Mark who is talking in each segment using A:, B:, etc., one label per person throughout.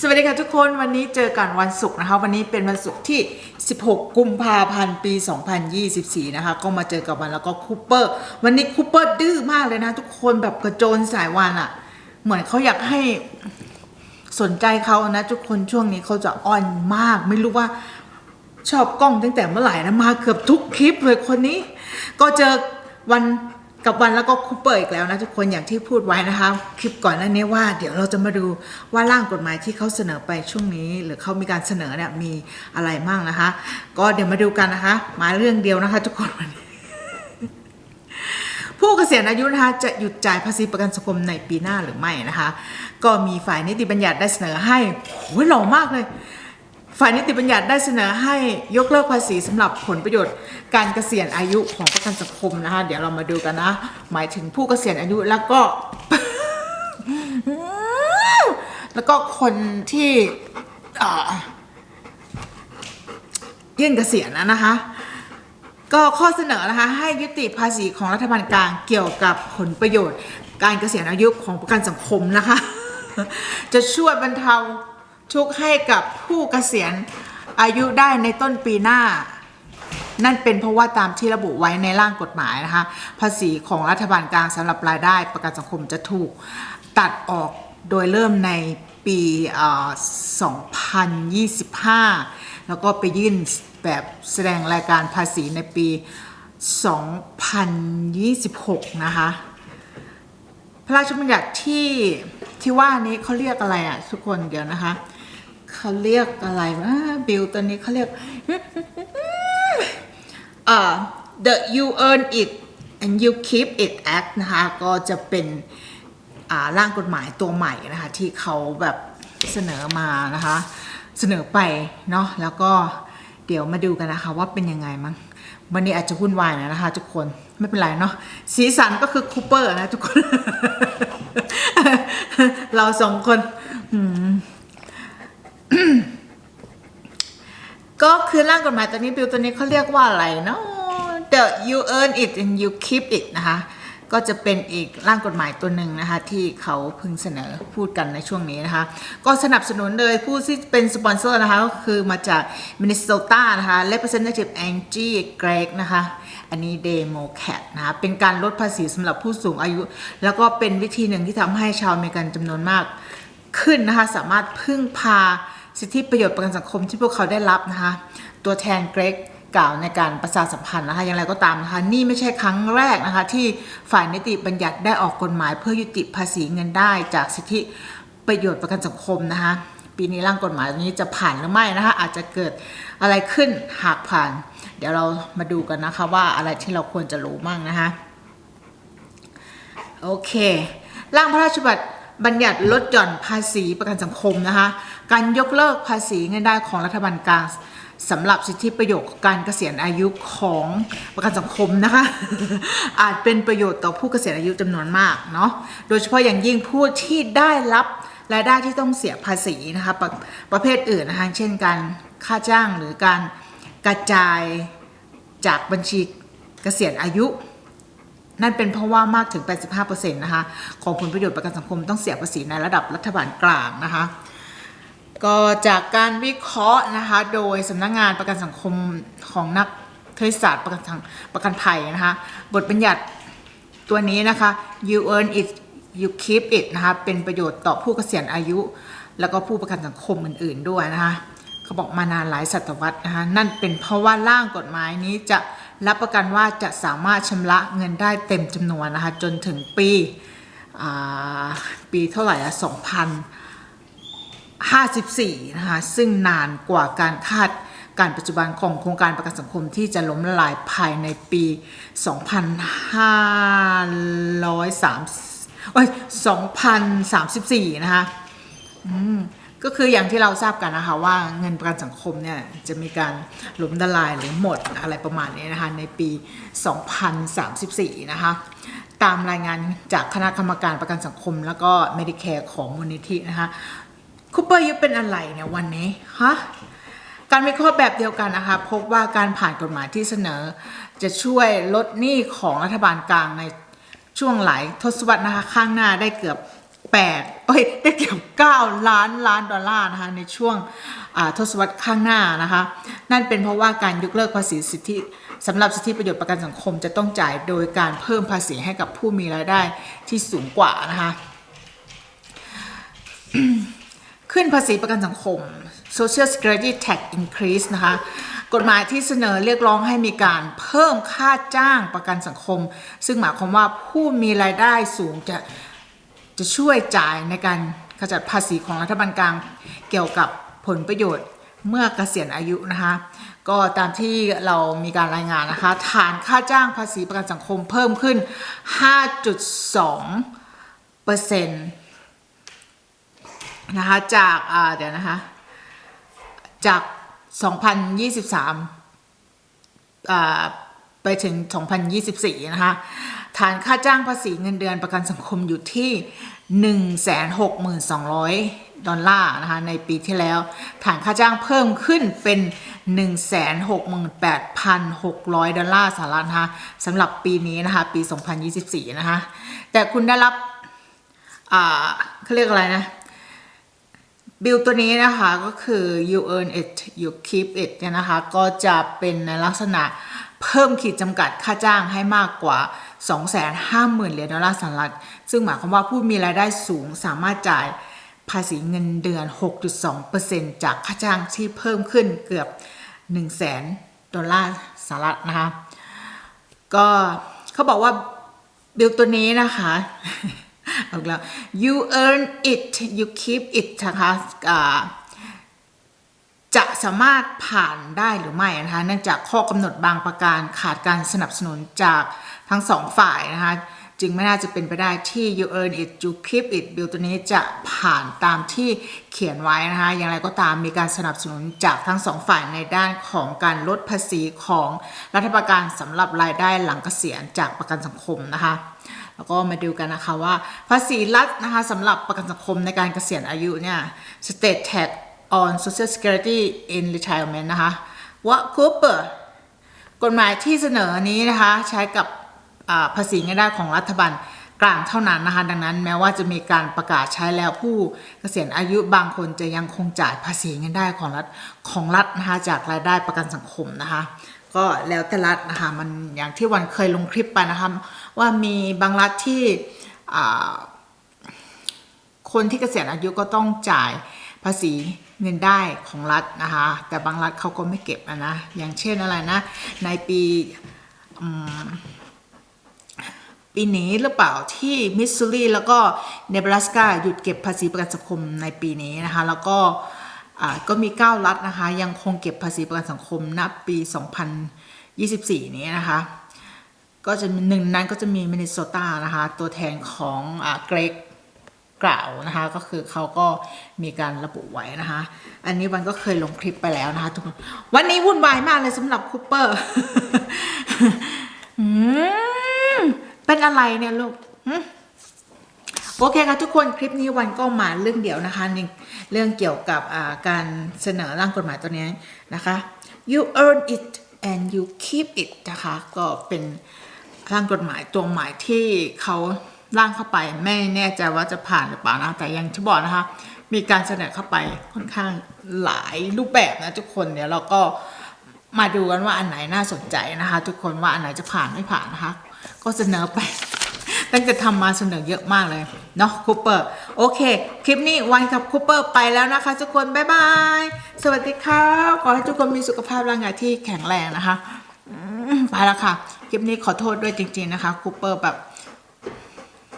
A: สวัสดีค่ะทุกคนวันนี้เจอกันวันศุกร์นะคะ วันนี้เป็นวันศุกร์ที่ 16 กุมภาพันธ์ปี 2024 นะคะ ก็มาเจอกับวันแล้วก็คูเปอร์ วันนี้คูเปอร์ดื้อมากเลยนะ ทุกคนแบบกระโจนสายวันอะ่ะเหมือนเขาอยากให้สนใจเขานะ ทุกคนช่วงนี้เขาจะอ่อนมาก ไม่รู้ว่าชอบกล้องตั้งแต่เมื่อไหร่นะมาเกือบทุกคลิปเลยคนนี้ ก็เจอวัน กับวันแล้วก็คูเปอร์อีกแล้วนะทุกคนอย่างที่พูดไว้นะคะ คลิปก่อนหน้านี้ว่า เดี๋ยวเราจะมาดูว่าร่างกฎหมายที่เขาเสนอไปช่วงนี้ หรือเขามีการเสนอเนี่ยมีอะไรมั่งนะคะ ก็เดี๋ยวมาดูกันนะคะ มาเรื่องเดียวนะคะ ทุกคนวันนี้ผู้เกษียณอายุนะคะจะหยุดจ่ายภาษีประกันสังคมในปีหน้าหรือไม่นะคะ ก็มีฝ่ายนิติบัญญัติได้เสนอให้โหหล่อมากเลย ฝ่ายนิติบัญญัติได้เสนอให้ยกเลิกภาษีสำหรับผลประโยชน์ การเกษียณอายุของประกันสังคมนะคะเดี๋ยวเรามาดูกันนะ หมายถึงผู้เกษียณอายุแล้วก็ แล้วก็คนที่เอ่อยื่นเกษียณนะนะคะ ก็ข้อเสนอนะคะ ให้ยุติภาษีของรัฐบาลกลางเกี่ยวกับผลประโยชน์ การเกษียณอายุของประกันสังคมนะคะ จะช่วยบรรเทา ทุกให้กับผู้เกษียณอายุได้ในต้นปีหน้า นั่นเป็นเพราะว่าตามที่ระบุไว้ในร่างกฎหมายนะคะ ภาษีของรัฐบาลกลางสำหรับรายได้ประกันสังคมจะถูกตัดออกโดยเริ่มในปี 2025 แล้วก็ไปยื่นแบบแสดงรายการภาษีในปี 2026 นะคะ พระราชบัญญัติที่ที่ว่านี้เขาเรียกอะไรอะทุกคนเดี๋ยวนะคะ เขาเรียกอะไรวะบิลตัวนี้เขาเรียกอ่อ the you earn it and you keep it act นะคะก็จะเป็นอ่าร่างกฎหมายตัวใหม่นะคะที่เขาแบบเสนอมานะคะเสนอไปเนาะแล้วก็เดี๋ยวมาดูกันนะคะว่าเป็นยังไงมั้งวันนี้อาจจะวุ่นวายหนอยนะคะทุกคนไม่เป็นไรเนาะสีสันก็คือคูเปอร์นะทุกคน เราสองคน ก็คือร่างกฎหมายตัวนี้บิลตัวนี้เขาเรียกว่าอะไรเนาะ the you earn it and you keep it นะคะ ก็จะเป็นอีกร่างกฎหมายตัวหนึ่งนะคะ ที่เขาพิ่งเสนอพูดกันในช่วงนี้นะคะ ก็สนับสนุนโดยผู้ที่เป็นสปอนเซอร์นะคะ ก็คือมาจากมินนิโซตานะคะ Representative Angie Gregg นะคะอันนี้ Democrat นะคะเป็นการลดภาษีสำหรับผู้สูงอายุ แล้วก็เป็นวิธีหนึ่งที่ทำให้ชาวอเมริกันจำนวนมากขึ้นนะคะ สามารถพึ่งพา สิทธิประโยชน์ประกันสังคมที่พวกเขาได้รับนะคะ ตัวแทนเกรกกล่าวในการประชาสัมพันธ์นะคะ อย่างไรก็ตามนะคะ นี่ไม่ใช่ครั้งแรกนะคะ ที่ฝ่ายนิติบัญญัติได้ออกกฎหมาย เพื่อยุติภาษีเงินได้จากสิทธิประโยชน์ประกันสังคมนะคะ ปีนี้ร่างกฎหมายนี้จะผ่านหรือไม่นะคะ อาจจะเกิดอะไรขึ้นหากผ่าน เดี๋ยวเรามาดูกันนะคะว่าอะไรที่เราควรจะรู้มั่งนะคะ โอเค ร่างพระราชบัญญัติบัญญัติลดหย่อนภาษีประกันสังคมนะคะ การยกเลิกภาษีเงินได้ของรัฐบาลกลางสำหรับสิทธิประโยชน์การเกษียณอายุของประกันสังคมนะคะ อาจเป็นประโยชน์ต่อผู้เกษียณอายุจำนวนมากเนาะโดยเฉพาะอย่างยิ่งผู้ที่ได้รับรายได้ที่ต้องเสียภาษีนะคะประประเภทอื่นนะคะเช่นการค่าจ้างหรือการกระจายจากบัญชีเกษียณอายุ นั่นเป็นเพราะว่ามากถึง 85%นะคะของผลประโยชน์ประกันสังคมต้องเสียภาษีในระดับรัฐบาลกลางนะคะ ก็จากการวิเคราะห์นะคะโดยสำนักงงานประกันสังคมของนักเทศศาสตร์ประกันสังประกันภัยนะคะบทบัญญัติตัวนี้นะคะ you earn it you keep it นะคะเป็นประโยชน์ต่อผู้เกษียณอายุ แล้วก็ผู้ประกันสังคมอื่น ๆด้วยนะคะเขาบอกมานานหลายศตวรรษนะคะนั่นเป็นเพราะว่าร่างกฎหมายนี้จะรับประกันว่าจะสามารถชำระเงินได้เต็มจำนวนนะคะจนถึงปีปีเท่าไหร่อะ 54 นะคะ ซึ่งนานกว่าการคาดการปัจจุบันของโครงการประกันสังคมที่จะล้มละลายภายในปี 2530โอ้ย2034 นะคะก็คืออย่างที่เราทราบกันนะคะว่าเงินประกันสังคมเนี่ยจะมีการล้มละลายหรือหมดอะไรประมาณนี้นะคะในปี 2034 นะคะตามรายงานจากคณะกรรมการประกันสังคม แล้วก็ Medicare ของมูลนิธินะคะ คูเปอร์ยุเป็นอะไรเนี่ยวันนี้ฮะการวิเคราะห์แบบเดียวกันนะคะพบว่าการผ่านกฎหมายที่เสนอ จะช่วยลดหนี้ของรัฐบาลกลางในช่วงหลายทศวรรษนะคะข้างหน้าได้เกือบ8เอ้ยได้เกือบ9ล้านล้านดอลลาร์นะคะในช่วงทศวรรษข้างหน้านะคะนั่นเป็นเพราะว่าการยกเลิกภาษีสิทธิสำหรับสิทธิประโยชน์ประกันสังคมจะต้องจ่ายโดยการเพิ่มภาษีให้กับผู้มีรายได้ที่สูงกว่านะคะ ขึ้นภาษีประกันสังคม Social Security Tax Increase นะคะ กฎหมายที่เสนอเรียกร้องให้มีการเพิ่มค่าจ้างประกันสังคม ซึ่งหมายความว่าผู้มีรายได้สูงจะจะช่วยจ่ายในการขจัดภาษีของรัฐบาลกลางเกี่ยวกับผลประโยชน์เมื่อเกษียณอายุนะคะ ก็ตามที่เรามีการรายงานนะคะ ฐานค่าจ้างภาษีประกันสังคมเพิ่มขึ้น 5.2เปอร์เซ็นต์ นะคะจากเดี๋ยวนะคะจาก 2023อ่าไปถึง 2024 นะคะ ฐานค่าจ้างภาษีเงินเดือนประกันสังคมอยู่ที่ 162,200 ดอลลาร์นะคะ ในปีที่แล้ว ฐานค่าจ้างเพิ่มขึ้นเป็น 168,600 ดอลลาร์สหรัฐนะคะสำหรับปีนี้นะคะ ปี 2024 นะคะ แต่คุณได้รับเขาเรียกอะไรนะ บิลตัวนี้นะคะก็คือ you earn it you keep it เนี่ยนะคะ ก็จะเป็นในลักษณะเพิ่มขีดจำกัดค่าจ้างให้มากกว่า 250,000เหรียญดอลลาร์สหรัฐ ซึ่งหมายความว่าผู้มีรายได้สูงสามารถจ่ายภาษีเงินเดือน 6.2%จากค่าจ้างที่เพิ่มขึ้นเกือบ 100,000 ดอลลาร์สหรัฐนะคะ ก็เขาบอกว่าบิลตัวนี้นะคะ เอาแล้ว you earn it you keep it นะคะจะสามารถผ่านได้หรือไม่นะคะเนื่องจากข้อกำหนดบางประการขาดการสนับสนุนจากทั้งสองฝ่ายนะคะจึงไม่น่าจะเป็นไปได้ที่ you earn it you keep it บิลตัวนี้จะผ่านตามที่เขียนไว้นะคะอย่างไรก็ตามมีการสนับสนุนจากทั้งสองฝ่ายในด้านของการลดภาษีของรัฐบาลการสำหรับรายได้หลังเกษียณจากประกันสังคมนะคะ แล้วก็มาดูกันนะคะว่าภาษีรัฐนะคะสำหรับประกันสังคมในการเกษียณอายุเนี่ย state tax on social security in retirement นะคะว่าคูเปอร์กฎหมายที่เสนอนี้นะคะใช้กับภาษีเงินได้ของรัฐบาลกลางเท่านั้นนะคะดังนั้นแม้ว่าจะมีการประกาศใช้แล้วผู้เกษียณอายุบางคนจะยังคงจ่ายภาษีเงินได้ของรัฐของรัฐนะคะจากรายได้ประกันสังคมนะคะ ก็แล้วแต่รัฐนะคะมันอย่างที่วันเคยลงคลิปไปนะคะว่ามีบางรัฐที่คนที่เกษียณอายุก็ต้องจ่ายภาษีเงินได้ของรัฐนะคะ แต่บางรัฐเขาก็ไม่เก็บอะนะ อย่างเช่นอะไรนะ ในปีปีนี้หรือเปล่าที่มิสซูรีแล้วก็เนบราสกาหยุดเก็บภาษีประกันสังคมในปีนี้นะคะ แล้วก็ ก็มี 9 รัฐนะคะ ยังคงเก็บภาษีประกันสังคมณปี 2024 นี้นะคะ ก็จะหนึ่งนั้นก็จะมีมินนิโซตานะคะ ตัวแทนของเกรกกล่าวนะคะ ก็คือเขาก็มีการระบุไว้นะคะ อันนี้วันก็เคยลงคลิปไปแล้วนะคะทุกคน วันนี้วุ่นวายมากเลยสำหรับคูเปอร์อเป็นอะไรเนี่ยลูก โอเคค่ะทุกคนคลิปนี้วันก็มาเรื่องเดียวนะคะในเรื่องเกี่ยวกับการเสนอร่างกฎหมายตัวนี้นะคะ you earn it and you keep it นะคะก็เป็นร่างกฎหมายตัวหมายที่เขาร่างเข้าไปไม่แน่ใจว่าจะผ่านหรือเปล่านะแต่ยังที่บอกนะคะ มีการเสนอเข้าไปค่อนข้างหลายรูปแบบนะทุกคนเดี๋ยวเราก็มาดูกันว่าอันไหนน่าสนใจนะคะ ทุกคนว่าอันไหนจะผ่านไม่ผ่านนะคะ ก็เสนอไป ตั้งแต่ทำมาเสนอเยอะมากเลยเนาะคูเปอร์โอเค คลิปนี้วันกับคูเปอร์ไปแล้วนะคะทุกคนบ๊ายบายสวัสดีค่ะขอให้ทุกคนมีสุขภาพร่างกายที่แข็งแรงนะคะไปแล้วค่ะ คลิปนี้ขอโทษด้วยจริง ๆนะคะคูเปอร์แบบ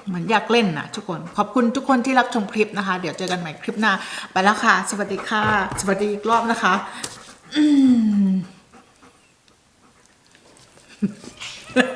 A: เหมือนอยากเล่นนะทุกคน ขอบคุณทุกคนที่รับชมคลิปนะคะ เดี๋ยวเจอกันใหม่คลิปหน้า ไปแล้วค่ะ สวัสดีค่ะ สวัสดีอีกรอบนะคะ